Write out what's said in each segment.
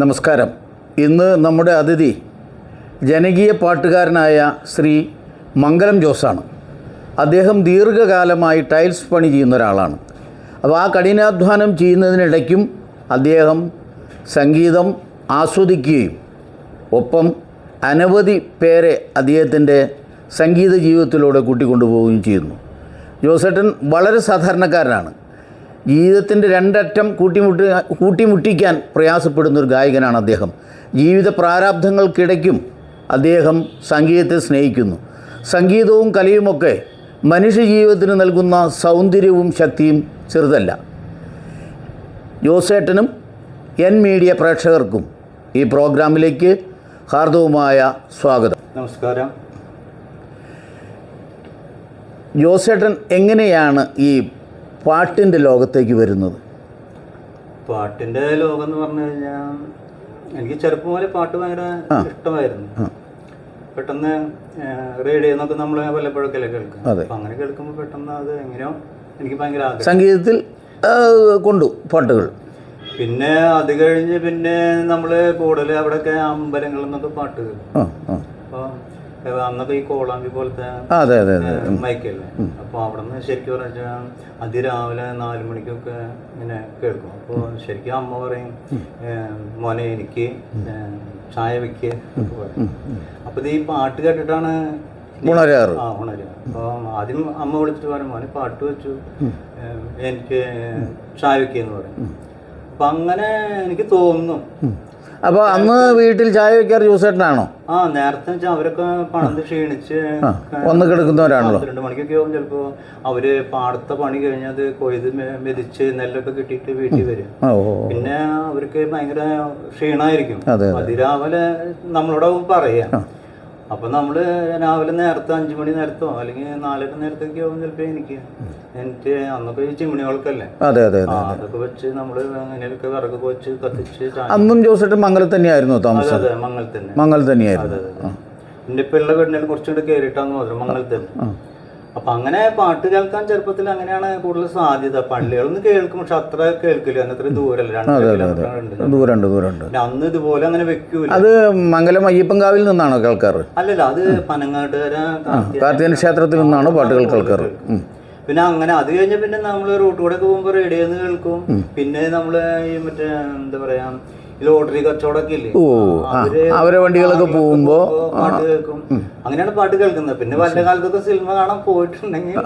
നമസ്കാരം. ഇന്ന് നമ്മുടെ അതിഥി ജനകീയ പാട്ടുകാരനായ ശ്രീ മംഗലം ജോസാണ്. അദ്ദേഹം ദീർഘകാലമായി ടൈൽസ് പണി ചെയ്യുന്ന ഒരാളാണ്. അപ്പോൾ ആ കഠിനാധ്വാനം ചെയ്യുന്നതിനിടയ്ക്കും അദ്ദേഹം സംഗീതം ആസ്വദിക്കുകയും ഒപ്പം അനവധി പേരെ അദ്ദേഹത്തിന്റെ സംഗീത ജീവിതത്തിലൂടെ കൂട്ടിക്കൊണ്ടുപോവുകയും ചെയ്യുന്നു. ജോസേട്ടൻ വളരെ സാധാരണക്കാരനാണ്. ജീവിതത്തിന്റെ രണ്ടറ്റം കൂട്ടിമുട്ടി കൂട്ടിമുട്ടിക്കാൻ പ്രയാസപ്പെടുന്ന ഒരു ഗായകനാണ് അദ്ദേഹം. ജീവിത പ്രാരാബ്ധങ്ങൾക്കിടയ്ക്കും അദ്ദേഹം സംഗീതത്തെ സ്നേഹിക്കുന്നു. സംഗീതവും കലയുമൊക്കെ മനുഷ്യ ജീവിതത്തിന് നൽകുന്ന സൗന്ദര്യവും ശക്തിയും ചെറുതല്ല. ജോസേട്ടനും എൻ മീഡിയ പ്രേക്ഷകർക്കും ഈ പ്രോഗ്രാമിലേക്ക് ഹാർദവുമായ സ്വാഗതം. നമസ്കാരം. ജോസേട്ടൻ എങ്ങനെയാണ് ഈ പാട്ടിന്റെ ലോകത്തേക്ക് വരുന്നത്? പാട്ടിന്റെ ലോകം എന്ന് പറഞ്ഞു കഴിഞ്ഞാൽ എനിക്ക് ചെറുപ്പം മുതലേ പാട്ട് ഭയങ്കര ഇഷ്ടമായിരുന്നു. പെട്ടെന്ന് റേഡിയോ എന്നൊക്കെ നമ്മൾ വല്ലപ്പോഴൊക്കെ കേൾക്കും. അപ്പം അങ്ങനെ കേൾക്കുമ്പോൾ പെട്ടെന്ന് അത് എങ്ങനെയോ എനിക്ക് ഭയങ്കര ആഗ്രഹം. സംഗീതത്തിൽ കൊണ്ടു പാട്ടുകൾ. പിന്നെ അത് കഴിഞ്ഞ് പിന്നെ നമ്മൾ കൂടുതൽ അവിടെയൊക്കെ അമ്പലങ്ങളിൽ നിന്നൊക്കെ പാട്ട് കേൾക്കും. അന്നൊക്കെ ഈ കോളാമ്പി പോലത്തെ അതെ അതെ അതെ. മൈക്കല്ലേ? അപ്പോൾ അവിടെ നിന്ന് ശരിക്കും പറഞ്ഞാൽ അതിരാവിലെ നാല് മണിക്കൊക്കെ ഇങ്ങനെ കേൾക്കും. അപ്പോൾ ശരിക്കും അമ്മ പറയും മോനെ എനിക്ക് ചായ വെക്ക് അപ്പൊ അപ്പോൾ ഇത് ഈ പാട്ട് കേട്ടിട്ടാണ് ഉണരാറ്. ആ അപ്പോൾ ആദ്യം അമ്മ വിളിച്ചിട്ട് പറയും മോനെ പാട്ട് വെച്ചു. എനിക്ക് ചായ വെക്കെന്ന് പറയും. അപ്പം അങ്ങനെ എനിക്ക് തോന്നുന്നു അപ്പോൾ അന്ന് വീട്ടിൽ ചായ വെക്കാറ് ജോസേട്ടനാണോ? ആ നേരത്തെ വെച്ചാൽ അവരൊക്കെ പണത് ക്ഷീണിച്ച് വന്ന് കിടക്കുന്നവരാണല്ലോ. രണ്ട് മണിക്കൊക്കെ ആവും ചിലപ്പോ. അവർ പാടത്തെ പണി കഴിഞ്ഞത് കൊയ്ത് മെതിച്ച് നെല്ലൊക്കെ കിട്ടിയിട്ട് വീട്ടിൽ വരും. പിന്നെ അവർക്ക് ഭയങ്കര ക്ഷീണമായിരിക്കും അതിരാവിലെ നമ്മളോട് പറയാ. അപ്പൊ നമ്മൾ രാവിലെ നേരത്തെ അഞ്ചു മണി നേരത്തോ അല്ലെങ്കിൽ നാലര നേരത്തൊക്കെ ആവും ചിലപ്പോ എനിക്ക്. എനിക്ക് അന്നൊക്കെ ഈ ചിമ്മിണികൾക്കല്ലേ അതെ അതെ അതെ അതൊക്കെ വെച്ച് നമ്മൾ അങ്ങനെയൊക്കെ വിറകൊക്കെ വെച്ച് കത്തിച്ച് അന്നും ജോസിട്ട് മംഗലത്ത് തന്നെയായിരുന്നു താമസം? അതെ മംഗൽ തന്നെ. മംഗലത്ത് തന്നെയായിരുന്നു. എന്റെ ഇപ്പൊ ഉള്ള വീടിനെ കുറച്ചുകൂടെ കയറിയിട്ടാന്ന് മാത്രം മംഗലത്തിൽ അപ്പൊ അങ്ങനെ പാട്ട് കേൾക്കാൻ ചെറുപ്പത്തിൽ അങ്ങനെയാണ് കൂടുതൽ സാധ്യത. പള്ളികളൊന്നും കേൾക്കും പക്ഷെ അത്ര കേൾക്കില്ല. അന്നത്ര അത്ര ഉണ്ട്. ദൂരമുണ്ട് ദൂരമുണ്ട്. അന്ന് ഇതുപോലെ അങ്ങനെ വെക്കൂല. അത് മംഗലം അയ്യപ്പൻകാവിൽ നിന്നാണോ കേൾക്കാറ്? അല്ലല്ല അത് പനങ്ങാട്ടുകര കാർത്തികൻ ക്ഷേത്രത്തിൽ നിന്നാണ് പാട്ടുകൾ കേൾക്കാറ്? പിന്നെ അങ്ങനെ അത് കഴിഞ്ഞ പിന്നെ നമ്മൾ റൂട്ടിലൂടെ കൂടെ ഒക്കെ പോകുമ്പോൾ റേഡിയോന്ന് കേൾക്കും. പിന്നെ നമ്മൾ ഈ മറ്റേ എന്താ പറയാ ലോട്ടറി കച്ചവടമൊക്കെ ഇല്ലേ? ഓ അവർ വണ്ടികളൊക്കെ പോകുമ്പോ പാട്ട് കേൾക്കും. അങ്ങനെയാണ് പാട്ട് കേൾക്കുന്നത്. പിന്നെ വല്ല കാലത്തൊക്കെ സിനിമ കാണാൻ പോയിട്ടുണ്ടെങ്കിൽ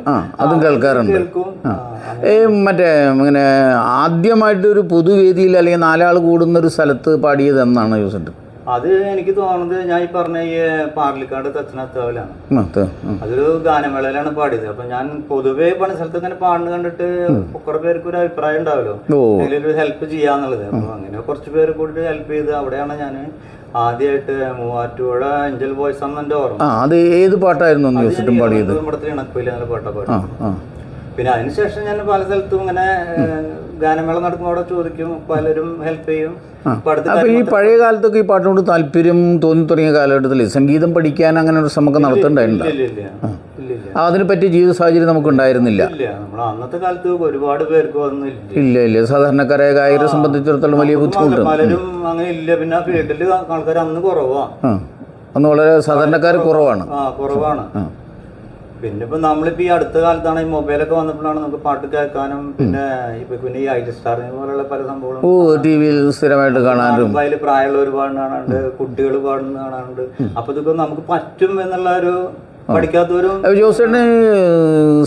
അതും കേൾക്കാറുണ്ട്. ഏ മറ്റേ ഇങ്ങനെ ആദ്യമായിട്ടൊരു പൊതുവേദിയിൽ അല്ലെങ്കിൽ നാലാൾ കൂടുന്ന ഒരു സ്ഥലത്ത് പാടിയത് എന്നാണ് ജോസേട്ടൻ അത് എനിക്ക് തോന്നുന്നത് ഞാൻ ഈ പറഞ്ഞ ഈ പാർലിക്കാട് തച്ചനത്താവിലാണ് അതൊരു ഗാനമേളയിലാണ് പാടിയത്. അപ്പൊ ഞാൻ പൊതുവെ പണി സ്ഥലത്ത് ഇങ്ങനെ പാടുന്ന കണ്ടിട്ട് കുറെ പേർക്ക് ഒരു അഭിപ്രായം ഉണ്ടാവല്ലോ. അതിലൊരു ഹെൽപ്പ് ചെയ്യാന്നുള്ളത്. അപ്പൊ അങ്ങനെ കുറച്ച് പേര് കൂടി ഹെൽപ്പ് ചെയ്ത് അവിടെയാണ് ഞാൻ ആദ്യമായിട്ട് മൂവാറ്റുപുഴ അഞ്ചൽ ബോയ്സ് അന്ന് എന്റെ ഓർമ്മ അത് ഏത് പാട്ടായിരുന്നു പാടിയത്? പാട്ടാ പാടി പിന്നെ അതിനുശേഷം ഞാൻ പല സ്ഥലത്തും ഇങ്ങനെ ഗാനമേള നടക്കുമ്പോൾ അവിടെ ചോദിക്കും പലരും ഹെൽപ്പ് ചെയ്യും. അപ്പൊ ഈ പഴയ കാലത്തൊക്കെ ഈ പാട്ടിനോട് താല്പര്യം തോന്നി തുടങ്ങിയ കാലഘട്ടത്തിൽ സംഗീതം പഠിക്കാൻ അങ്ങനെ ഒരു ഇല്ല ആ, അതിനെ പറ്റിയ ജീവിത സാഹചര്യം നമുക്ക് ഉണ്ടായിരുന്നില്ല. അന്നത്തെ കാലത്ത് ഒരുപാട് പേർക്ക് ഒന്നും ഇല്ല. ഇല്ല സാധാരണക്കാരായ ഗായകരെ സംബന്ധിച്ചിടത്തോളം വലിയ ബുദ്ധിമുട്ട്. പലരും അങ്ങനെ ഇല്ല. പിന്നെ ഫീൽഡിൽ ആൾക്കാർ അന്ന് കുറവാണ് അന്ന് വളരെ സാധാരണക്കാർ കുറവാണ്. കുറവാണ്. പിന്നെ ഇപ്പൊ നമ്മളിപ്പോ ഈ അടുത്ത കാലത്താണ് ഈ മൊബൈലൊക്കെ വന്നപ്പോഴാണ് നമുക്ക് പാട്ട് കേൾക്കാനും പിന്നെ ഇപ്പൊ പിന്നെ ഈ ഐ സ്റ്റാറിനെ പോലുള്ള പല സംഭവങ്ങളും ഓ ടി വിയിൽ സ്ഥിരമായിട്ട് കാണാനും. അതിൽ പ്രായമുള്ളവർ പാടുന്ന കാണാറുണ്ട് കുട്ടികൾ പാടുന്ന കാണാറുണ്ട് അപ്പൊ ഇതൊക്കെ നമുക്ക് പറ്റും എന്നുള്ള ഒരു ജോസിന്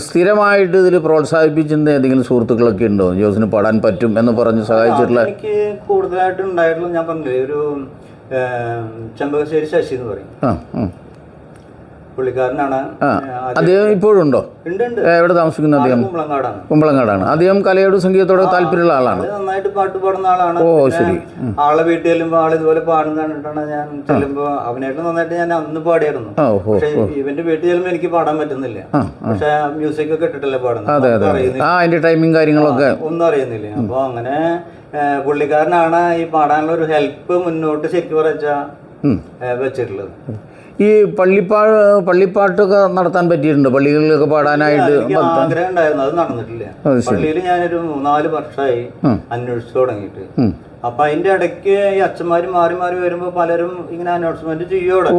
സ്ഥിരമായിട്ട് ഇതിൽ പ്രോത്സാഹിപ്പിച്ചിരുന്ന ഏതെങ്കിലും സുഹൃത്തുക്കളൊക്കെ ഉണ്ടോ? ജോസിന് പാടാൻ പറ്റും എന്ന് പറഞ്ഞ് സഹായിച്ചിട്ടുള്ള എനിക്ക് കൂടുതലായിട്ട് ഉണ്ടായിട്ടുള്ള ഞാൻ പറഞ്ഞില്ലേ ഒരു ചെമ്പകശ്ശേരി ശശി എന്ന് പറയും. പുള്ളിക്കാരനാണ്. അദ്ദേഹം ഇപ്പോഴും ഉണ്ടോ? എവിടെ താമസിക്കുന്ന അദ്ദേഹം? കുമ്പളങ്ങാടാണ്. അദ്ദേഹം കലയോട് സംഗീതത്തോടെ താല്പര്യമുള്ള ആളാണ്. ആൾ നന്നായിട്ട് പാട്ട് പാടുന്ന ആളാണ്. ഓ ശരി. ആളെ വീട്ടിൽ ചെല്ലുമ്പോൾ ആൾ ഇതുപോലെ പാടുന്ന കണ്ടിട്ടാണ് ഞാൻ ചെല്ലുമ്പോൾ അവനായിട്ട് നന്നായിട്ട് ഞാൻ അന്ന് പാടിയായിരുന്നു. പക്ഷേ ഇവന്റെ വീട്ടിൽ ചെല്ലുമ്പോൾ എനിക്ക് പാടാൻ പറ്റുന്നില്ല. പക്ഷേ മ്യൂസിക് ഒക്കെ ഇട്ടിട്ടല്ലേ പാടുന്നത്. ആ അതിന്റെ ടൈമിങ് കാര്യങ്ങളൊക്കെ. ഒന്നും അറിയുന്നില്ല. അപ്പൊ അങ്ങനെ പുള്ളിക്കാരനാണ് ഈ പാടാനുള്ള ഒരു ഹെൽപ്പ് മുന്നോട്ട് ശരിക്കും വെച്ചിട്ടുള്ളത്. ഈ പള്ളിപ്പാ പള്ളിപ്പാട്ടൊക്കെ നടത്താൻ പറ്റിയിട്ടുണ്ട്. പള്ളികളിലൊക്കെ പാടാനായിട്ട് ആഗ്രഹം ഉണ്ടായിരുന്നു. അത് നടന്നിട്ടില്ല. പള്ളിയിൽ ഞാനൊരു മൂന്നാൽ വർഷമായി. അന്വേഷിച്ചു തുടങ്ങിയിട്ട്. അപ്പൊ അതിന്റെ ഇടയ്ക്ക് ഈ അച്ഛന്മാര് മാറി മാറി വരുമ്പോ പലരും ഇങ്ങനെ അനൗൺസ്മെന്റ് ചെയ്യോടെ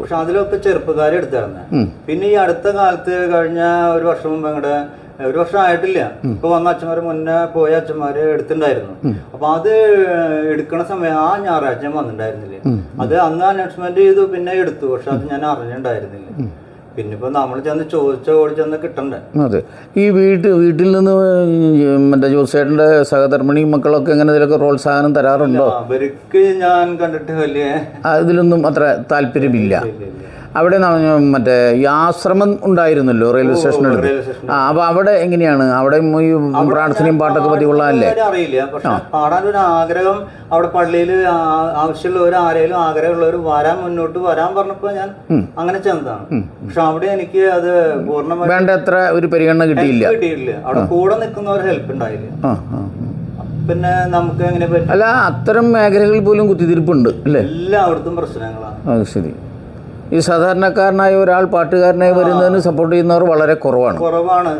പക്ഷെ അതിലൊക്കെ ചെറുപ്പക്കാരെ എടുത്തിരുന്നത് പിന്നെ ഈ അടുത്ത കാലത്ത് കഴിഞ്ഞ ഒരു വർഷം മുമ്പ് അങ്ങടെ ഒരു വർഷം ആയിട്ടില്ല. ഇപ്പൊ വന്ന അച്ഛന്മാര് മുന്നേ പോയ അച്ഛന്മാര് എടുത്തിട്ടുണ്ടായിരുന്നു. അപ്പൊ അത് എടുക്കണ സമയം ആ ഞായറാഴ്ച വന്നിട്ടുണ്ടായിരുന്നില്ലേ? അത് അന്ന് അനൗൺസ്മെന്റ് ചെയ്തു പിന്നെ എടുത്തു. പക്ഷെ അത് ഞാൻ അറിഞ്ഞിട്ടുണ്ടായിരുന്നില്ല. പിന്നെ ഇപ്പൊ നമ്മൾ ചെന്ന് ചോദിച്ച ഓടി ചെന്ന് കിട്ടണ്ടേ? അതെ. ഈ വീട്ട് വീട്ടിൽ നിന്ന് മറ്റേ ജോസേട്ടന്റെ സഹധർമ്മിണി മക്കളൊക്കെ എങ്ങനെ ഇതിലൊക്കെ പ്രോത്സാഹനം തരാറുണ്ടോ? അവർക്ക് ഞാൻ കണ്ടിട്ട് വലിയ അതിലൊന്നും അത്ര താല്പര്യമില്ല. അവിടെ മറ്റേ ഈ ആശ്രമം ഉണ്ടായിരുന്നല്ലോ റെയിൽവേ സ്റ്റേഷനടുത്ത് ആ അപ്പൊ അവിടെ എങ്ങനെയാണ്? അവിടെ ഈ പ്രാർത്ഥനയും പാട്ടൊക്കെ പറ്റി കാര്യം അറിയില്ല. പക്ഷെ പാടാൻ ഒരു ആഗ്രഹം അവിടെ പള്ളിയിൽ ആവശ്യമുള്ളവർ ആരെങ്കിലും ആഗ്രഹമുള്ളവർ വരാൻ മുന്നോട്ട് വരാൻ പറഞ്ഞപ്പോ ഞാൻ അങ്ങനെ ചെന്നതാണ്. പക്ഷെ അവിടെ എനിക്ക് അത് പൂർണമായി വേണ്ട എത്ര ഒരു പരിഗണന കിട്ടിയില്ല. കിട്ടിയില്ല അവിടെ കൂടെ നിൽക്കുന്നവർ ഹെൽപ്പ് ഉണ്ടായില്ല. പിന്നെ നമുക്ക് എങ്ങനെ അല്ല അത്തരം മേഖലകളിൽ പോലും കുത്തിത്തിരിപ്പുണ്ട് അല്ലേ? എല്ലായിടത്തും പ്രശ്നങ്ങളാണ്. ശരി. ഈ സാധാരണക്കാരനായ ഒരാൾ പാട്ടുകാരനായി വരുന്നതിന് സപ്പോർട്ട് ചെയ്യുന്നവർ വളരെ കുറവാണ്. കുറവാണ്.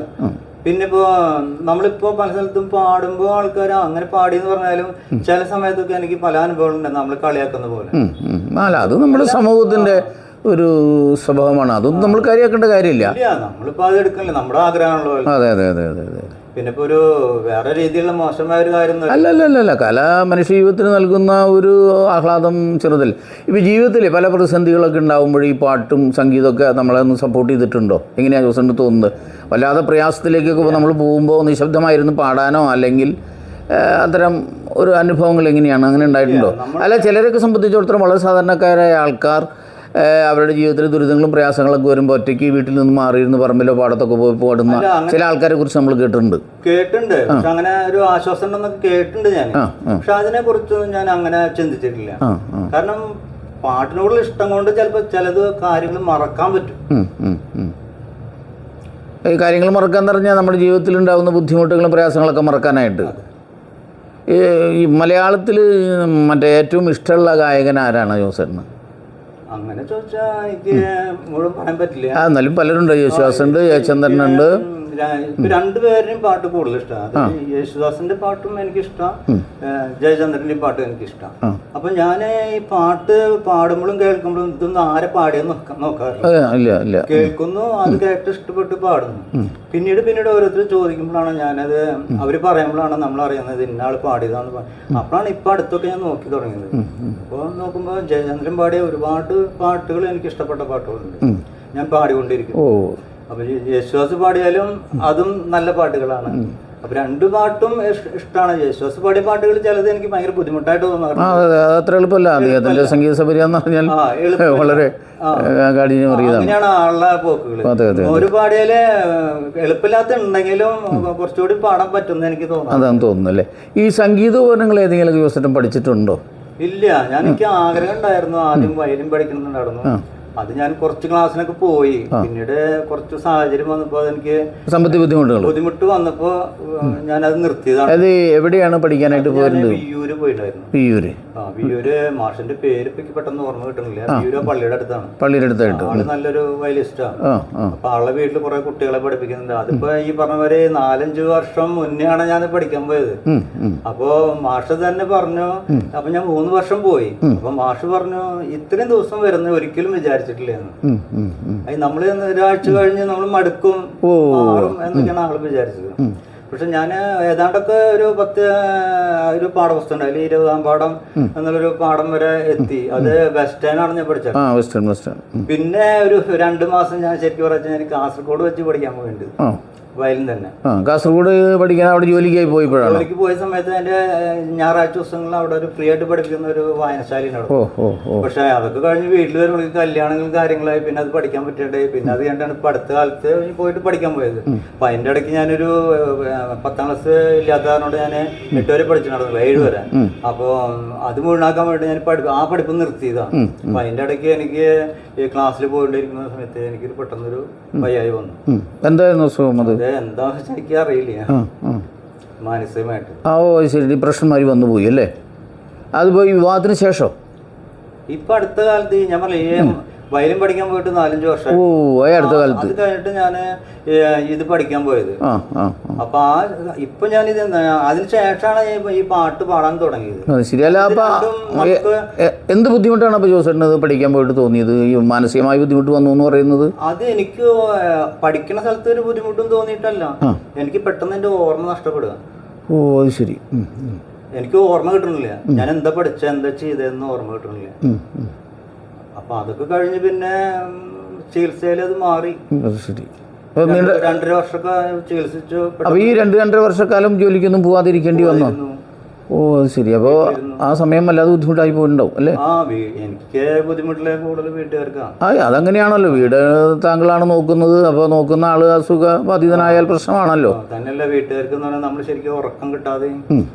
പിന്നെ ഇപ്പോ നമ്മളിപ്പോ പല സ്ഥലത്തും പാടുമ്പോ ആൾക്കാർ അങ്ങനെ പാടി എന്ന് പറഞ്ഞാലും ചില സമയത്തൊക്കെ എനിക്ക് പല അനുഭവങ്ങളുണ്ട്. നമ്മൾ കളിയാക്കുന്ന പോലെ. അല്ല അത് നമ്മുടെ സമൂഹത്തിന്റെ ഒരു സ്വഭാവമാണ്. അതൊന്നും നമ്മൾ കാര്യമാക്കേണ്ട കാര്യമില്ല. നമ്മളിപ്പോ അത് എടുക്കണില്ല. നമ്മുടെ ആഗ്രഹമാണല്ലോ. അതെ അതെ അതെ അതെ അതെ. പിന്നെ ഒരു വേറെ രീതിയിലുള്ള മോശമായ ഒരു കാര്യം അല്ല. അല്ല അല്ല അല്ല കല മനുഷ്യ ജീവിതത്തിന് നൽകുന്ന ഒരു ആഹ്ലാദം ചെറുതിൽ. ഇപ്പോൾ ജീവിതത്തിൽ പല പ്രതിസന്ധികളൊക്കെ ഉണ്ടാകുമ്പോൾ ഈ പാട്ടും സംഗീതമൊക്കെ നമ്മളെ ഒന്ന് സപ്പോർട്ട് ചെയ്തിട്ടുണ്ടോ? എങ്ങനെയാണ് ജോസന് തോന്നുന്നത്? വല്ലാതെ പ്രയാസത്തിലേക്കൊക്കെ നമ്മൾ പോകുമ്പോൾ നിശബ്ദമായിരുന്നു പാടാനോ? അല്ലെങ്കിൽ അത്തരം ഒരു അനുഭവങ്ങൾ എങ്ങനെയാണ്? അങ്ങനെ ഉണ്ടായിട്ടുണ്ടോ? അല്ല ചിലരൊക്കെ സംബന്ധിച്ചിടത്തോളം വളരെ സാധാരണക്കാരായ ആൾക്കാർ അവരുടെ ജീവിതത്തിൽ ദുരിതങ്ങളും പ്രയാസങ്ങളൊക്കെ വരുമ്പോൾ ഒറ്റയ്ക്ക് വീട്ടിൽ നിന്ന് മാറിയിരുന്ന് പറമ്പിലോ പാടത്തൊക്കെ പോയി പാടുന്ന ചില ആൾക്കാരെ കുറിച്ച് നമ്മൾ കേട്ടിട്ടുണ്ട്. കേട്ടിട്ടുണ്ട്. പക്ഷെ അങ്ങനെ ഒരു ആശ്വാസം ഉണ്ടെന്നൊക്കെ കേട്ടിട്ടുണ്ട് ഞാൻ. പക്ഷെ അതിനെ കുറിച്ചൊന്നും ഞാൻ അങ്ങനെ ചിന്തിച്ചിട്ടില്ല. കാരണം പാട്ടിനോടുള്ള ഇഷ്ടം കൊണ്ട് ചിലപ്പോൾ ചിലത് കാര്യങ്ങൾ മറക്കാൻ പറ്റും. ഈ കാര്യങ്ങൾ മറക്കാൻ പറഞ്ഞാൽ നമ്മുടെ ജീവിതത്തിൽ ഉണ്ടാകുന്ന ബുദ്ധിമുട്ടുകളും പ്രയാസങ്ങളൊക്കെ മറക്കാനായിട്ട്. ഈ ഈ മലയാളത്തിൽ മറ്റേ ഏറ്റവും ഇഷ്ടമുള്ള ഗായകൻ ആരാണ് ജോസേട്ടന്? അങ്ങനെ ചോദിച്ചാൽ എനിക്ക് മുഴുവൻ പറയാൻ പറ്റില്ല. ആ എന്നാലും പലരുണ്ട്. യേശുദാസുണ്ട് ജയചന്ദ്രനുണ്ട് രണ്ടുപേരുടെയും പാട്ട് കൂടുതൽ ഇഷ്ടമാണ് യേശുദാസിന്റെ പാട്ടും എനിക്ക് ഇഷ്ടം ജയചന്ദ്രന്റെയും പാട്ടും എനിക്ക് ഇഷ്ടം ആ. അപ്പൊ ഞാൻ ഈ പാട്ട് പാടുമ്പോഴും കേൾക്കുമ്പോഴും ഇതൊന്നും ആരെ പാടിയെന്ന് നോക്കാറില്ല. കേൾക്കുന്നു അത് കേട്ട് ഇഷ്ടപ്പെട്ട് പാടുന്നു. പിന്നീട് പിന്നീട് ഓരോരുത്തർ ചോദിക്കുമ്പോഴാണ് ഞാനത് അവർ പറയുമ്പോഴാണ് നമ്മൾ അറിയുന്നത് ഇന്നാൾ പാടിയതാന്ന് പറ- അപ്പോഴാണ് ഇപ്പൊ അടുത്തൊക്കെ ഞാൻ നോക്കി തുടങ്ങിയത്. അപ്പോൾ നോക്കുമ്പോൾ ജയചന്ദ്രൻ പാടിയ ഒരുപാട് പാട്ടുകൾ എനിക്ക് ഇഷ്ടപ്പെട്ട പാട്ടുകളുണ്ട്. ഞാൻ പാടിക്കൊണ്ടിരിക്കും ഓ. അപ്പൊ യേശുദാസ് പാടിയാലും അതും നല്ല പാട്ടുകളാണ്. അപ്പൊ രണ്ടു പാട്ടും ഇഷ്- ഇഷ്ടമാണ് യേശുദാസ് പാടിയ പാട്ടുകൾ ചിലത് എനിക്ക് ഭയങ്കര ബുദ്ധിമുട്ടായിട്ട് തോന്നുന്നു അത്ര എളുപ്പമല്ല. സംഗീത എന്ന് പറഞ്ഞാൽ വളരെ അങ്ങനെയാണ് ആളുടെ പോക്കുകൾ ഒരു പാടിയാൽ എളുപ്പമില്ലാത്ത ഉണ്ടെങ്കിലും കുറച്ചുകൂടി പാടാൻ പറ്റുന്ന എനിക്ക് തോന്നുന്നു അതാണ് തോന്നുന്നു അല്ലേ? ഈ സംഗീത ഉപകരണങ്ങൾ ഏതെങ്കിലും ദിവസം പഠിച്ചിട്ടുണ്ടോ? ഇല്ല. ഞാൻ എനിക്ക് ആഗ്രഹം ഉണ്ടായിരുന്നു. ആദ്യം വയലിൻ പഠിക്കണമെന്നുണ്ടായിരുന്നു. അത് ഞാൻ കുറച്ച് ക്ലാസ്സിനൊക്കെ പോയി. പിന്നീട് കുറച്ച് സാഹചര്യം വന്നപ്പോൾ അതെനിക്ക് സാമ്പത്തിക ബുദ്ധിമുട്ടുകൾ ബുദ്ധിമുട്ട് വന്നപ്പോ ഞാനത് നിർത്തിയതാണ്. അത് എവിടെയാണ് പഠിക്കാനായിട്ട് പോയത് വിയ്യൂര് പോയിട്ടുണ്ടായിരുന്നു. വിയൂര് ആ മാഷിന്റെ പേര് ഇപ്പൊ പെട്ടെന്ന് ഓർമ്മ കിട്ടണില്ല. വിയൂര് പള്ളിയുടെ അടുത്താണ്. പള്ളിയുടെ അടുത്തായിട്ട്. ആൾ നല്ലൊരു വയലിസ്റ്റാണ് അപ്പൊ ആളെ വീട്ടിൽ കുറെ കുട്ടികളെ പഠിപ്പിക്കുന്നുണ്ട്. അതിപ്പോ ഈ പറഞ്ഞ പോലെ നാലഞ്ച് വർഷം മുന്നെയാണ് ഞാൻ പഠിക്കാൻ പോയത്. അപ്പോ മാഷ് തന്നെ പറഞ്ഞു അപ്പൊ ഞാൻ മൂന്ന് വർഷം പോയി. അപ്പൊ മാഷ് പറഞ്ഞു ഇത്രയും ദിവസം വരുന്ന ഒരിക്കലും വിചാരിച്ചിട്ടില്ല. ഉം. അത് നമ്മൾ ഒരാഴ്ച കഴിഞ്ഞ് നമ്മൾ മടുക്കും മാറും എന്നൊക്കെയാണ് ആൾ വിചാരിച്ചത്. പക്ഷെ ഞാൻ ഏതാണ്ടൊക്കെ ഒരു പത്ത് ഒരു പാഠപുസ്തകം ഉണ്ട്. അതിൽ ഇരുപതാം പാഠം എന്നുള്ളൊരു പാഠം വരെ എത്തി. അത് വെസ്റ്റേണാണ് ഞാൻ പഠിച്ചത്. Western western. പിന്നെ ഒരു രണ്ട് മാസം ഞാൻ ശരിക്കും പറഞ്ഞാൽ ഞാൻ കാസർഗോഡ് വെച്ച് പഠിക്കാൻ പോയിട്ടുണ്ട് ആ വയലിൻ തന്നെ. ആ കാസർഗോഡ് പഠിക്കാൻ അവിടെ ജോലിക്കായി പോയപ്പോഴാണ്? ജോലിക്ക് പോയ സമയത്ത് എന്റെ ഞായറാഴ്ച ദിവസങ്ങളിൽ അവിടെ ഒരു ഫ്രീ ആയിട്ട് പഠിപ്പിക്കുന്ന ഒരു വായനശാല ഓ ഓ ഓ. പക്ഷെ അതൊക്കെ കഴിഞ്ഞ് വീട്ടിൽ വരുമ്പോൾ കല്യാണങ്ങളും കാര്യങ്ങളായി. പിന്നെ അത് പഠിക്കാൻ പറ്റണ്ടേ പിന്നെ അത് കണ്ടാണ് ഇപ്പൊ അടുത്ത കാലത്ത് പോയിട്ട് പഠിക്കാൻ പോയത്. അപ്പൊ അതിന്റെ ഇടയ്ക്ക് ഞാനൊരു പത്താം ക്ലാസ് ഇല്ലാത്ത കാരണോട് ഞാൻ എട്ട് വരെ പഠിച്ചു നടന്നു ഏഴ് വരെ. അപ്പൊ അത് മുഴുവനാക്കാൻ വേണ്ടി ഞാൻ പഠിപ്പ് ആ പഠിപ്പ് നിർത്തിയതാണ്. അപ്പൊ അതിന്റെ ഇടയ്ക്ക് എനിക്ക് ഈ ക്ലാസ്സിൽ പോയിട്ടിരിക്കുന്ന സമയത്ത് എനിക്കൊരു പെട്ടെന്നൊരു വയ്യായി വന്നു. എന്തായിരുന്നു അസുഖം അത്? അത് എന്താ എനിക്ക് അറിയില്ല. മാനസികമായിട്ട്. ആ ഓ ശരി. വന്നു പോയി അല്ലേ? അതിപ്പോൾ ഈ വിവാഹത്തിന് ശേഷം? ഇപ്പൊ അടുത്ത കാലത്ത് ഞാൻ ഈ വയലിൻ പഠിക്കാൻ പോയിട്ട് നാലഞ്ച് വർഷം. ഓ അടുത്ത കാലത്ത്. അത് കഴിഞ്ഞിട്ട് ഞാൻ ഇത് പഠിക്കാൻ പോയത്. അപ്പൊ ആ ഇപ്പൊ ഞാൻ ഇത് അതിന് ശേഷമാണ് ഈ പാട്ട് പാടാൻ തുടങ്ങിയത്. ശരിയല്ല അപ്പം എന്ത് ബുദ്ധിമുട്ടാണ് അപ്പോൾ ജോസേട്ടന് പഠിക്കാൻ പോയിട്ട് തോന്നിയത്? ഈ മാനസികമായ ബുദ്ധിമുട്ട് വന്നു എന്ന് പറയുന്നത്? അത് എനിക്ക് പഠിക്കുന്ന സ്ഥലത്ത് ഒരു ബുദ്ധിമുട്ടും തോന്നിയിട്ടല്ല. എനിക്ക് പെട്ടെന്ന് എന്റെ ഓർമ്മ നഷ്ടപ്പെടുക. ഓ അത് ശരി. എനിക്ക് ഓർമ്മ കിട്ടണില്ല. ഞാൻ എന്താ പഠിച്ച എന്താ ചെയ്തതെന്ന് ഓർമ്മ കിട്ടണില്ല. അപ്പൊ അതൊക്കെ കഴിഞ്ഞ് പിന്നെ ചികിത്സയിൽ അത് മാറി. ശരി. രണ്ടര വർഷക്കാലം ചികിത്സിച്ചു അപ്പൊ ഈ രണ്ട് രണ്ടര വർഷക്കാലം ജോലിക്കൊന്നും പോവാതിരിക്കേണ്ടി വന്നോ? ഓ അത് ശരി. അപ്പോൾ ആ സമയം വല്ലാതെ ബുദ്ധിമുട്ടായി പോയിട്ടുണ്ടാവും അല്ലേ? ആ വീ- എനിക്ക് ബുദ്ധിമുട്ടിലെ കൂടുതൽ ആ അതങ്ങനെയാണല്ലോ. വീട് താങ്കളാണ് നോക്കുന്നത്. അപ്പോൾ നോക്കുന്ന ആൾ അസുഖ ബാധിതനായാൽ പ്രശ്നമാണല്ലോ. തന്നെയല്ല. വീട്ടുകാർക്ക് എന്ന് പറഞ്ഞാൽ നമ്മൾ ശരിക്കും ഉറക്കം കിട്ടാതെ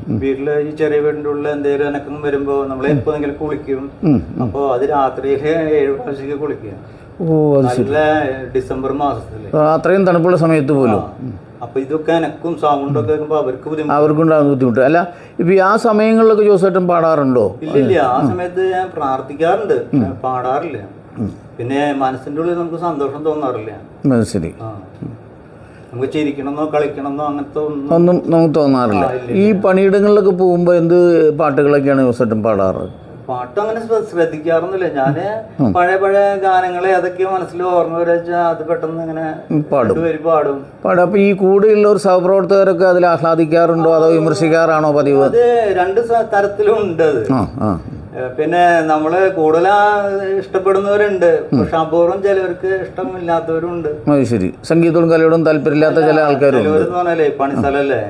വീട്ടിൽ ഈ ചെറിയ വീടിന്റെ ഉള്ളിൽ എന്തെങ്കിലും അനക്കം വരുമ്പോ നമ്മൾ എപ്പോഴെങ്കിലും കുളിക്കും. ഉം. അപ്പൊ അത് രാത്രിയിൽ ഏഴ് പ്രാവശ്യം കുളിക്കുക. ഓ അത് നല്ല ഡിസംബർ മാസത്തിൽ. ആ, അത്രയും തണുപ്പുള്ള സമയത്ത് പോലും. അപ്പൊ ഇതൊക്കെ എനക്കും സൗണ്ടൊക്കെ വരുമ്പോൾ അവർക്ക് ബുദ്ധിമുട്ട്. അവർക്കുണ്ടാകുന്ന ബുദ്ധിമുട്ട്. അല്ല ഇപ്പൊ ആ സമയങ്ങളിലൊക്കെ ജോസേട്ടൻ പാടാറുണ്ടോ? ഇല്ലില്ല ആ സമയത്ത് ഞാൻ പ്രാർത്ഥിക്കാറുണ്ട്. പാടാറില്ല. പിന്നെ മനസ്സിന്റെ ഉള്ളിൽ നമുക്ക് സന്തോഷം തോന്നാറില്ല. അത് നമുക്ക് ചിരിക്കണമെന്നോ കളിക്കണമെന്നോ അങ്ങനത്തെ ഒന്നും ഒന്നും നമുക്ക് തോന്നാറില്ല. ഈ പണിയിടങ്ങളിലൊക്കെ പോകുമ്പോൾ എന്ത് പാട്ടുകളൊക്കെയാണ് ജോസേട്ടൻ പാടാറ്? പാട്ട് അങ്ങനെ ശ്ര- ശ്രദ്ധിക്കാറൊന്നുമില്ല. ഞാൻ പഴയ പഴയ ഗാനങ്ങളെ അതൊക്കെ മനസ്സിൽ ഓർമ്മ വരച്ചാൽ അത് പെട്ടെന്ന് ഇങ്ങനെ പാടും. പാടും. പാടും. അപ്പൊ ഈ കൂടെയുള്ള ഒരു സഹപ്രവർത്തകരൊക്കെ അതിൽ ആഹ്ലാദിക്കാറുണ്ടോ അതോ വിമർശിക്കാറാണോ പതിവ്? അത് രണ്ട് തരത്തിലും ഉണ്ട് അത്. പിന്നെ നമ്മൾ കൂടുതല ഇഷ്ടപ്പെടുന്നവരുണ്ട്. പക്ഷെ അപൂർവം ചിലവർക്ക് ഇഷ്ടമില്ലാത്തവരുണ്ട്. അത് ശരി. സംഗീതവും കലയോടും താല്പര്യമില്ലാത്ത ചില ആൾക്കാരും പറഞ്ഞാലേ പണി പണിസ്ഥലല്ലേ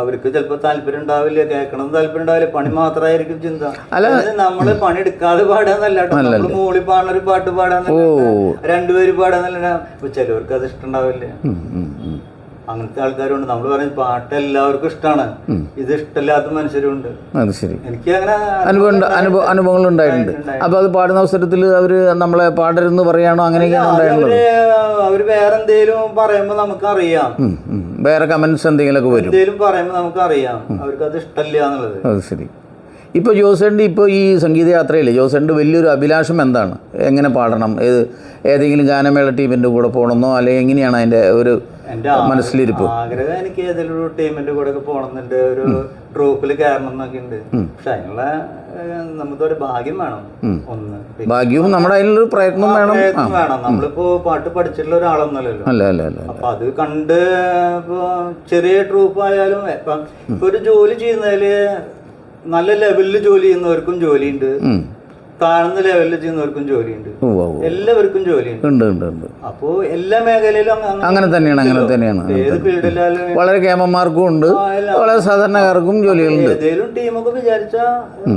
അവർക്ക് ചിലപ്പോ താല്പര്യം ഉണ്ടാവില്ല കേൾക്കണം താല്പര്യം ഉണ്ടാവില്ല പണി മാത്രമായിരിക്കും ചിന്ത. അല്ല നമ്മൾ പണി എടുക്കാതെ പാടാന്നല്ല നമ്മൾ മൂളി പാടുന്ന ഒരു പാട്ട് പാടാന്നല്ല രണ്ടുപേര് പാടാന്നല്ല. ചിലവർക്ക് അത് ഇഷ്ടം ഉണ്ടാവില്ല ഉം, ഉം, ഉം. അങ്ങനത്തെ ആൾക്കാരുണ്ട്. നമ്മൾ പറയുന്ന പാട്ട് എല്ലാവർക്കും ഇഷ്ടമാണ് ഇത് ഇഷ്ടമില്ലാത്ത മനുഷ്യരുണ്ട്. അത് ശരി. എനിക്ക് അങ്ങനെ അനുഭവം അനുഭവ അനുഭവങ്ങൾ ഉണ്ടായിട്ടുണ്ട്. അപ്പോൾ അത് പാടുന്ന അവസരത്തിൽ അവർ നമ്മളെ പാടരുന്ന് പറയാണോ? അങ്ങനെയൊക്കെയാണ് ഉണ്ടായിട്ടുള്ളത് അവർ അവർ വേറെ എന്തേലും പറയുമ്പോ നമുക്കറിയാം. അറിയാം വേറെ കമന്റ്സ് എന്തെങ്കിലുമൊക്കെ വരും. എന്തേലും പറയുമ്പോ നമുക്കറിയാം. അവർക്ക് അത് ഇഷ്ടമില്ല എന്നുള്ളത്. അത് ശരി. ഇപ്പോൾ ജോസേന്റെ ഇപ്പോൾ ഈ സംഗീതയാത്രയിൽ ജോസേന്റെ വലിയൊരു അഭിലാഷം എന്താണ്? എങ്ങനെ പാടണം? ഏത് ഏതെങ്കിലും ഗാനമേള ടീമിന്റെ കൂടെ പോകണമെന്നോ അല്ലെങ്കിൽ എങ്ങനെയാണ് അതിന്റെ ഒരു മനസ്സിലിരിപ്പ്? ആഗ്രഹം എനിക്ക് ഏതെങ്കിലും ഒരു ടീമിന്റെ കൂടെ ഒക്കെ പോകണമെന്നുണ്ട്. ഒരു ട്രൂപ്പിൽ കയറണം എന്നൊക്കെ ഉണ്ട്. പക്ഷെ അതിനുള്ള നമുക്കൊരു ഭാഗ്യം വേണം. ഒന്ന്. ഭാഗ്യവും നമ്മുടെ അതിലൊരു പ്രയത്നം വേണം. വേണം നമ്മളിപ്പോ പാട്ട് പഠിച്ചിട്ടുള്ള ഒരാളൊന്നുമല്ലല്ലോ. അല്ല അല്ല അല്ല അപ്പൊ അത് കണ്ട് ഇപ്പൊ ചെറിയ ട്രൂപ്പ് ആയാലും ഇപ്പൊ ഒരു ജോലി ചെയ്യുന്നതിൽ നല്ല ലെവലിൽ ജോലി ചെയ്യുന്നവർക്കും ജോലിയുണ്ട്. താഴ്ന്ന ലെവലിൽ ചെയ്യുന്നവർക്കും ജോലിയുണ്ട്. എല്ലാവർക്കും ജോലിയുണ്ട്. ഉണ്ട് ഉണ്ട് ഉണ്ട്. അപ്പോ എല്ലാ മേഖലയിലും അങ്ങനെ തന്നെയാണ് അങ്ങനെ തന്നെയാണ് വളരെ കേമന്മാർക്കും ഉണ്ട്. വളരെ സാധാരണക്കാർക്കും ജോലികളുണ്ട്. ഏതെങ്കിലും ടീമൊക്കെ വിചാരിച്ചാൽ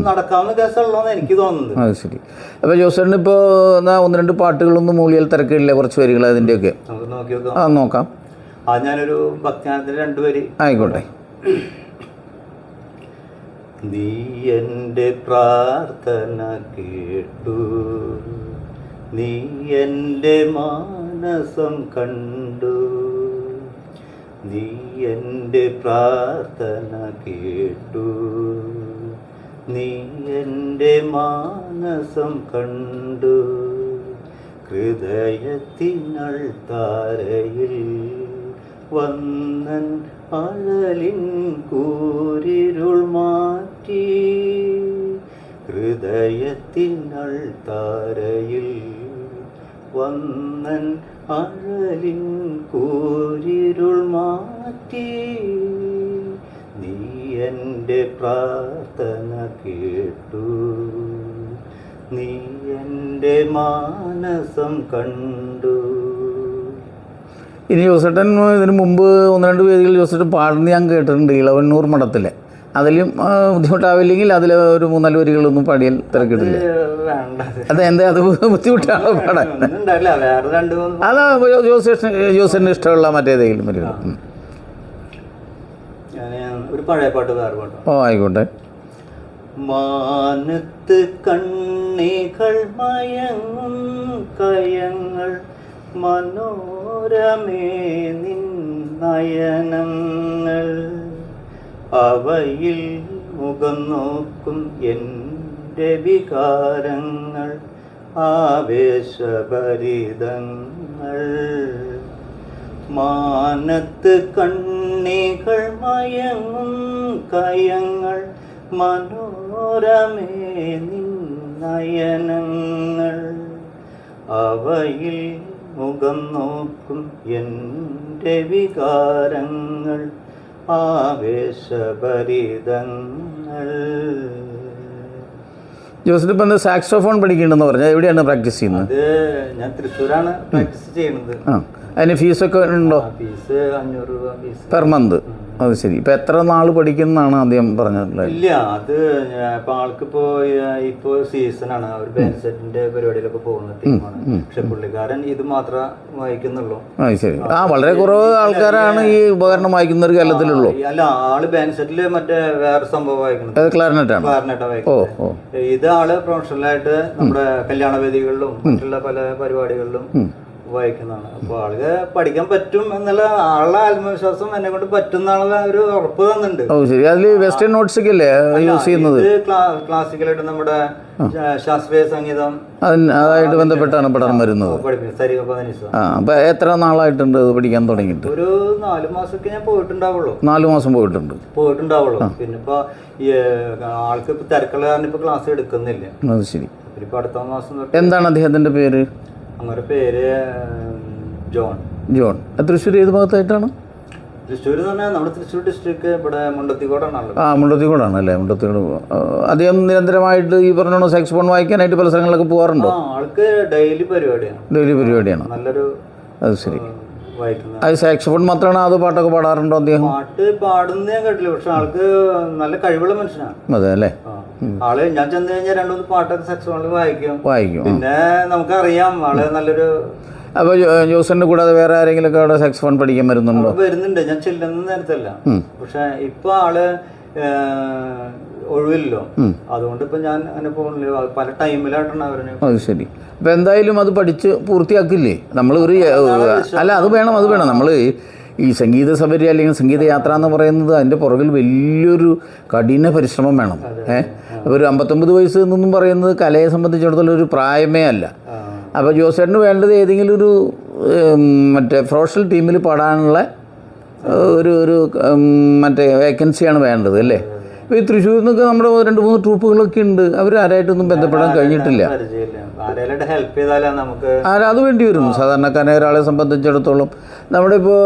നടക്കാവുന്ന കേസുള്ളതെന്ന് എനിക്ക് തോന്നുന്നത് അത് ശരി. അപ്പോൾ ജോസേട്ടന് ഇപ്പോൾ എന്നാ ഒന്ന് രണ്ട് പാട്ടുകളൊന്നും മൂളിയാൽ തിരക്കില്ല കുറച്ച് വരികൾ അതിന്റെ ഒക്കെ നോക്കി നോക്കാം. ആ നോക്കാം. ആ ഞാനൊരു ഭക്തിഗാനത്തിന് രണ്ടുപേര് ആയിക്കോട്ടെ. നീ എന്റെ പ്രാർത്ഥന കേട്ടു. നീ എന്റെ മാനസം കണ്ടു. നീ എന്റെ പ്രാർത്ഥന കേട്ടു. നീ എന്റെ മാനസം കണ്ടു. ഹൃദയത്തിനൾ താരയിൽ വന്നൻ അഴലിൻ കൂരിരുൾ മാറ്റി ഹൃദയത്തിനൾ താരയിൽ വന്നൻ അഴലിൻ കൂരിരുൾ മാറ്റി. നീ എന്റെ പ്രാർത്ഥന കേട്ടു. നീ എന്റെ മാനസം കണ്ടു. ഇനി ജോസേട്ടൻ ഇതിനു മുമ്പ് ഒന്ന് രണ്ട് വേദികൾ ജോസേട്ടൻ പാടുന്ന ഞാൻ കേട്ടിട്ടുണ്ട് ഇളവന്നൂർ മഠത്തിലെ. അതിലും ബുദ്ധിമുട്ടാവില്ലെങ്കിൽ അതിൽ ഒരു മൂന്നാൽ വരികളൊന്നും പാടിയാൽ തിരക്കിട്ടില്ല. വേണ്ട. അത് എന്താ അത് ബുദ്ധിമുട്ടാണോ? പാടാൻ അതാ ജോസേഷൻ ജോസേന് ഇഷ്ടമുള്ള മറ്റേതെങ്കിലും വരികൾ ഒരു പഴയ പാട്ട് വേറെ പാട്ടോ. ഓ ആയിക്കോട്ടെ. മാനത്ത് കണ്ണികൾ മയങ്ങും കയങ്ങൾ മനോരമേ നിൻ നയനങ്ങൾ. അവയിൽ മുഖം നോക്കും എന്റെ വികാരങ്ങൾ ആവേശഭരിതങ്ങൾ. മാനത്ത് കണ്ണികൾ മയങ്ങും കയങ്ങൾ മനോരമേ നിന്നയനങ്ങൾ അവയിൽ മുഖം നോക്കും എന്റെ വികാരങ്ങൾ ആവേശഭരിതങ്ങൾ. ജോസഫ് ഇപ്പം സാക്സോഫോൺ പഠിക്കണ്ടെന്ന് പറഞ്ഞാൽ എവിടെയാണ് പ്രാക്ടീസ് ചെയ്യുന്നത്? ഞാൻ തൃശ്ശൂരാണ് പ്രാക്ടീസ് ചെയ്യുന്നത്. അതിന് അതിന് ഫീസൊക്കെ ഉണ്ടോ? ഫീസ് അഞ്ഞൂറ് രൂപ ഫീസ് പെർ മന്ത് അത് ശരി. ഇപ്പൊ എത്ര നാൾ പഠിക്കുന്നതാണ് ആദ്യം പറഞ്ഞിട്ടുള്ളത്? ഇല്ല അത് ഇപ്പൊ ആൾക്കിപ്പോ ഇപ്പോ സീസണാണ്. ആണ് ഒരു സെറ്റിന്റെ പരിപാടിയിലൊക്കെ പോകുന്ന ടീമാണ്. പക്ഷെ പുള്ളിക്കാരൻ ഇത് മാത്രം വായിക്കുന്നുള്ളൂ. അത് ശരി. ആ വളരെ കുറവ് ആൾക്കാരാണ് ഈ ഉപകരണം വായിക്കുന്ന ഒരു കാലത്തിലുള്ളൂ അല്ല ആൾ ബാൻസെറ്റിൽ മറ്റേ വേറെ സംഭവം വായിക്കുന്നത്. ക്ലാരനെറ്റാണ് വായിക്കുന്നത്. ഓ. ഇത് ആൾ പ്രൊഫഷണലായിട്ട് നമ്മുടെ കല്യാണ വേദികളിലും മറ്റുള്ള പല പരിപാടികളിലും വായിക്കുന്നതാണ്. അപ്പോൾ ആൾക്ക് പഠിക്കാൻ പറ്റും എന്നുള്ള ആളുടെ ആത്മവിശ്വാസം എന്നെ കൊണ്ട് പറ്റും എന്നുള്ള ഒരു ഉറപ്പ് തന്നിട്ടുണ്ട്. ഓ ശരി. അതിൽ വെസ്റ്റേൺ നോട്ട്സ് ഒക്കെ അല്ലേ യൂസ് ചെയ്യുന്നത്? ക്ലാസിക്കലായിട്ട് നമ്മുടെ ശാസ്ത്രീയ സംഗീതം. അതായിട്ട് ബന്ധപ്പെട്ടാണ് പഠനം വരുന്നത്. ആ അപ്പം എത്ര നാളായിട്ടുണ്ട് പഠിക്കാൻ തുടങ്ങിയിട്ട്? ഒരു നാല് മാസമൊക്കെ ഞാൻ പോയിട്ടുണ്ടാവുള്ളൂ. നാല് മാസം പോയിട്ടുണ്ട്. പോയിട്ടുണ്ടാവുള്ളൂ. പിന്നെ ഇപ്പൊ ആൾക്ക് ഇപ്പൊ തിരക്കുള്ള കാരണം ഇപ്പൊ ക്ലാസ് എടുക്കുന്നില്ല. അത് ശരി. പിന്നെ അടുത്ത മാസം എന്താണ് അദ്ദേഹത്തിന്റെ പേര്? അങ്ങനെ പേര് ജോൺ. ജോൺ. തൃശ്ശൂർ ഏത് ഭാഗത്തായിട്ടാണ്? തൃശ്ശൂർ എന്ന് പറഞ്ഞാൽ നമ്മുടെ തൃശ്ശൂർ ഡിസ്ട്രിക്ട് ഇവിടെ മുണ്ടത്തിക്കോടാണല്ലോ ആ മുണ്ടത്തിക്കോടാണ് അല്ലേ? മുണ്ടത്തിക്കോട് അദ്ദേഹം നിരന്തരമായിട്ട് ഈ പറഞ്ഞ സെക്സ് ഫോൺ വായിക്കാനായിട്ട് പല സ്ഥലങ്ങളിലൊക്കെ പോകാറുണ്ടോ ആൾക്ക് ഡെയിലി പരിപാടിയാണ്. ഡെയിലി പരിപാടിയാണ്. നല്ലൊരു അത് ശരി. അത് സാക്സ്ഫോൺ മാത്രമാണോ അത് പാട്ടൊക്കെ പാടാറുണ്ടോ അദ്ദേഹം? പാട്ട് പാടുന്നേ കേട്ടില്ല പക്ഷെ ആൾക്ക് നല്ല കഴിവുള്ള മനുഷ്യനാണ്. അതെ അല്ലേ. ആൾ ഞാൻ ചെന്ന് കഴിഞ്ഞാൽ രണ്ടുമൂന്ന് പാട്ടൊക്കെ സെക്സോണിൽ വായിക്കും. വായിക്കും പിന്നെ നമുക്കറിയാം ആൾ നല്ലൊരു അപ്പോൾ ജോസറിന്റെ കൂടാതെ വേറെ ആരെങ്കിലുമൊക്കെ അവിടെ സാക്സ്ഫോൺ പഠിക്കാൻ വരുന്നുണ്ടോ? വരുന്നുണ്ട്. ഞാൻ ചെല്ലുന്ന നേരത്തല്ല. പക്ഷെ ഇപ്പൊ ആൾ ഒഴിവില്ലല്ലോ. അതുകൊണ്ട് ഇപ്പൊ ഞാൻ അങ്ങനെ പോകുന്നില്ല പല ടൈമിലായിട്ടാണ് അവർ അത് ശരി. അപ്പോൾ എന്തായാലും അത് പഠിച്ച് പൂർത്തിയാക്കില്ലേ? നമ്മൾ ഒരു അല്ല അത് വേണം അത് വേണം. നമ്മൾ ഈ സംഗീത സബരി അല്ലെങ്കിൽ സംഗീത യാത്ര എന്ന് പറയുന്നത് അതിന്റെ പുറകിൽ വലിയൊരു കഠിന പരിശ്രമം വേണം. ഏഹ് അപ്പോൾ ഒരു അമ്പത്തൊമ്പത് വയസ്സ് എന്നൊന്നും പറയുന്നത് കലയെ സംബന്ധിച്ചിടത്തോളം ഒരു പ്രായമേ അല്ല. അപ്പോൾ ജോസേട്ടന് വേണ്ടത് ഏതെങ്കിലും ഒരു മറ്റേ പ്രൊഫഷണൽ ടീമിൽ പാടാനുള്ള ഒരു ഒരു മറ്റേ വേക്കൻസിയാണ് വേണ്ടത് അല്ലേ? ഇപ്പോൾ ഈ തൃശ്ശൂരിൽ നിന്നൊക്കെ നമ്മുടെ രണ്ട് മൂന്ന് ട്രൂപ്പുകളൊക്കെ ഉണ്ട്. അവർ ആരായിട്ടൊന്നും ബന്ധപ്പെടാൻ കഴിഞ്ഞിട്ടില്ല. ആരാ അത് വേണ്ടി വരും. സാധാരണക്കാരനെ ഒരാളെ സംബന്ധിച്ചിടത്തോളം. നമ്മുടെ ഇപ്പോൾ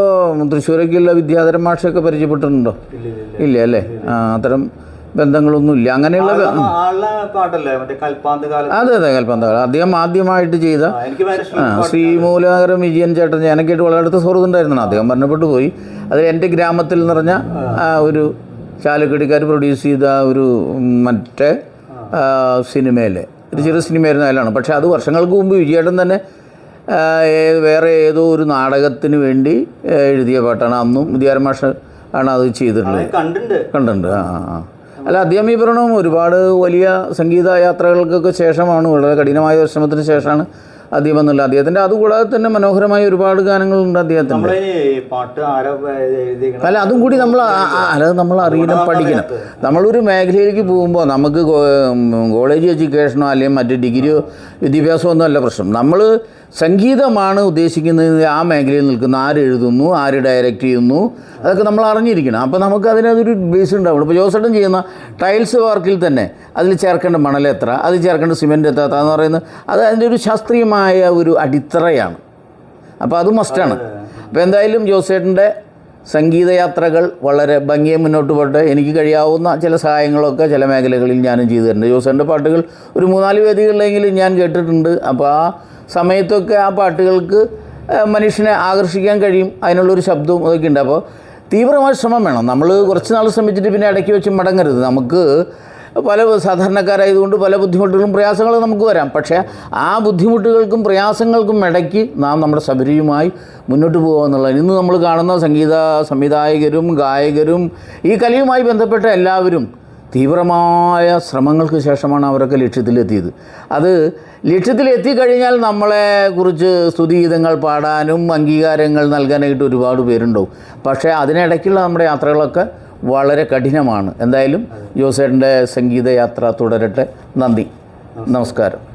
തൃശ്ശൂരൊക്കെയുള്ള വിദ്യാധരം മാഷൊക്കെ പരിചയപ്പെട്ടിട്ടുണ്ടോ? ഇല്ല, അല്ലേ? അത്തരം ബന്ധങ്ങളൊന്നും ഇല്ല അങ്ങനെയുള്ള അതെ അതെ കൽപ്പാന്ത കാലം അദ്ദേഹം ആദ്യമായിട്ട് ചെയ്ത ശ്രീമൂലനഗരം വിജയൻ ചേട്ടൻ ഞാനൊക്കെയായിട്ട് വളരെ അടുത്ത സുഹൃത്തുണ്ടായിരുന്നു അദ്ദേഹം മരണപ്പെട്ടു പോയി. അതിൽ എന്റെ ഗ്രാമത്തിൽ നിറഞ്ഞ ഒരു ചാലക്കുടിക്കാർ പ്രൊഡ്യൂസ് ചെയ്ത ഒരു മറ്റേ സിനിമയിലെ. ഒരു ചെറിയ സിനിമയായിരുന്നു അതിലാണ് പക്ഷേ അത് വർഷങ്ങൾക്ക് മുമ്പ് വിജയേട്ടൻ തന്നെ വേറെ ഏതോ ഒരു നാടകത്തിന് വേണ്ടി എഴുതിയ പാട്ടാണ്. അന്നും വിദ്യാരമാഷ ആണ് അത് ചെയ്തിട്ടുള്ളത്. കണ്ടിട്ടുണ്ട്. കണ്ടിട്ടുണ്ട്. ആ, ആ. അല്ല അദ്ദേഹം ഈ പറയണം ഒരുപാട് വലിയ സംഗീത യാത്രകൾക്കൊക്കെ ശേഷമാണ് വളരെ കഠിനമായ പരിശ്രമത്തിന് ശേഷമാണ് അദ്ദേഹം എന്നുള്ള അദ്ദേഹത്തിന്റെ അതുകൂടാതെ തന്നെ മനോഹരമായ ഒരുപാട് ഗാനങ്ങളുണ്ട് അദ്ദേഹത്തിന്റെ എഴുതിയിരിക്കണം അല്ല അതും കൂടി നമ്മൾ അല്ല നമ്മൾ അറിയണം പഠിക്കണം. നമ്മളൊരു മേഖലയിലേക്ക് പോകുമ്പോൾ നമുക്ക് കോളേജ് എഡ്യൂക്കേഷനോ അല്ലെങ്കിൽ മറ്റ് ഡിഗ്രിയോ വിദ്യാഭ്യാസമോ ഒന്നും അല്ല പ്രശ്നം. നമ്മൾ സംഗീതമാണ് ഉദ്ദേശിക്കുന്നത് ആ മേഖലയിൽ നിൽക്കുന്ന ആര് എഴുതുന്നു ആര് ഡയറക്റ്റ് ചെയ്യുന്നു അതൊക്കെ നമ്മൾ അറിഞ്ഞിരിക്കണം. അപ്പോൾ നമുക്ക് അതിനൊരു ബേസ് ഉണ്ടാവും ഇപ്പോൾ ജോസേട്ടൻ ചെയ്യുന്ന ടൈൽസ് വർക്കിൽ തന്നെ അതിൽ ചേർക്കേണ്ട മണൽ എത്ര അതിൽ ചേർക്കേണ്ട സിമെന്റ് എത്ര എന്ന് പറയുന്നത് അത് അതിന്റെ ഒരു ശാസ്ത്രീയമായ ഒരു അടിത്തറയാണ്. അപ്പോൾ അത് മസ്റ്റാണ് അപ്പോൾ എന്തായാലും ജോസേട്ടന്റെ സംഗീതയാത്രകൾ വളരെ ഭംഗിയെ മുന്നോട്ട് പോട്ടെ എനിക്ക് കഴിയാവുന്ന ചില സഹായങ്ങളൊക്കെ ചില മേഖലകളിൽ ഞാനും ചെയ്തിട്ടുണ്ട് ജോസേട്ടന്റെ പാട്ടുകൾ ഒരു മൂന്നാൽ വേദികളിലെങ്കിലും ഞാൻ കേട്ടിട്ടുണ്ട്. അപ്പോൾ ആ സമയത്തൊക്കെ ആ പാട്ടുകൾക്ക് മനുഷ്യനെ ആകർഷിക്കാൻ കഴിയും അതിനുള്ളൊരു ശബ്ദവും അതൊക്കെ ഉണ്ട്. അപ്പോൾ തീവ്രമായ ശ്രമം വേണം. നമ്മൾ കുറച്ച് നാൾ ശ്രമിച്ചിട്ട് പിന്നെ ഇടയ്ക്ക് വെച്ച് മടങ്ങരുത്. നമുക്ക് പല സാധാരണക്കാരായതുകൊണ്ട് പല ബുദ്ധിമുട്ടുകളും പ്രയാസങ്ങളും നമുക്ക് വരാം. പക്ഷേ ആ ബുദ്ധിമുട്ടുകൾക്കും പ്രയാസങ്ങൾക്കും ഇടയ്ക്ക് നാം നമ്മുടെ ശബരിയുമായി മുന്നോട്ട് പോകുക എന്നുള്ളത് ഇന്ന് നമ്മൾ കാണുന്ന സംഗീത സംവിധായകരും ഗായകരും ഈ കലയുമായി ബന്ധപ്പെട്ട എല്ലാവരും തീവ്രമായ ശ്രമങ്ങൾക്ക് ശേഷമാണ് അവരൊക്കെ ലക്ഷ്യത്തിലെത്തിയത്. അത് ലക്ഷ്യത്തിലെത്തിക്കഴിഞ്ഞാൽ നമ്മളെ കുറിച്ച് സ്തുതിഗീതങ്ങൾ പാടാനും അംഗീകാരങ്ങൾ നൽകാനായിട്ട് ഒരുപാട് പേരുണ്ടാവും. പക്ഷേ അതിനിടയ്ക്കുള്ള നമ്മുടെ യാത്രകളൊക്കെ വളരെ കഠിനമാണ്. എന്തായാലും ജോസേട്ടന്റെ സംഗീതയാത്ര തുടരട്ടെ. നന്ദി. നമസ്കാരം.